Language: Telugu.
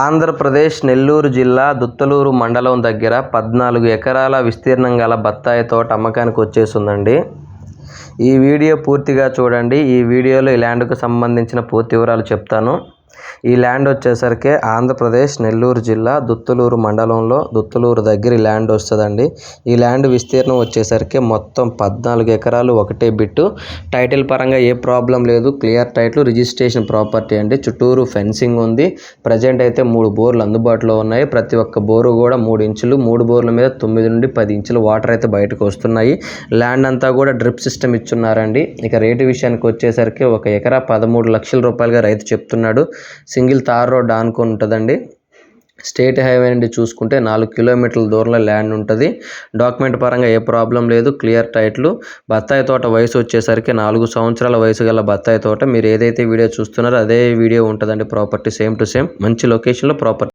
ఆంధ్రప్రదేశ్ నెల్లూరు జిల్లా దుత్తలూరు మండలం దగ్గర పద్నాలుగు ఎకరాల విస్తీర్ణం గల బత్తాయి తోట అమ్మకానికి వచ్చేసిందండి ఈ వీడియో పూర్తిగా చూడండి. ఈ వీడియోలో ఈ ల్యాండ్కు సంబంధించిన పూర్తి వివరాలు చెప్తాను. ఈ ల్యాండ్ వచ్చేసరికి ఆంధ్రప్రదేశ్ నెల్లూరు జిల్లా దుత్తులూరు మండలంలో దుత్తులూరు దగ్గర ఈ ల్యాండ్ వస్తుందండి. ఈ ల్యాండ్ విస్తీర్ణం వచ్చేసరికి మొత్తం పద్నాలుగు ఎకరాలు ఒకటే బిట్టు. టైటిల్ పరంగా ఏ ప్రాబ్లం లేదు. క్లియర్ టైటిల్ రిజిస్ట్రేషన్ ప్రాపర్టీ అండి. చుట్టూరు ఫెన్సింగ్ ఉంది. ప్రజెంట్ అయితే మూడు బోర్లు అందుబాటులో ఉన్నాయి. ప్రతి ఒక్క బోరు కూడా మూడు ఇంచులు మూడు బోర్ల మీద తొమ్మిది నుండి పది ఇంచులు వాటర్ అయితే బయటకు వస్తున్నాయి. ల్యాండ్ అంతా కూడా డ్రిప్ సిస్టమ్ ఇచ్చున్నారండి. ఇక రేటు విషయానికి వచ్చేసరికి ఒక ఎకరా పదమూడు లక్షల రూపాయలుగా రైతు చెప్తున్నాడు. సింగిల్ తార్ రోడ్ ఆనుకొని ఉంటుందండి. స్టేట్ హైవే నుండి చూసుకుంటే నాలుగు కిలోమీటర్ల దూరంలో ల్యాండ్ ఉంటుంది. డాక్యుమెంట్ పరంగా ఏ ప్రాబ్లం లేదు క్లియర్ టైట్లు. బత్తాయి తోట వయసు వచ్చేసరికి నాలుగు సంవత్సరాల వయసు గల బత్తాయి తోట. మీరు ఏదైతే వీడియో చూస్తున్నారో అదే వీడియో ఉంటుందండి ప్రాపర్టీ సేమ్ టు సేమ్. మంచి లొకేషన్లో ప్రాపర్టీ.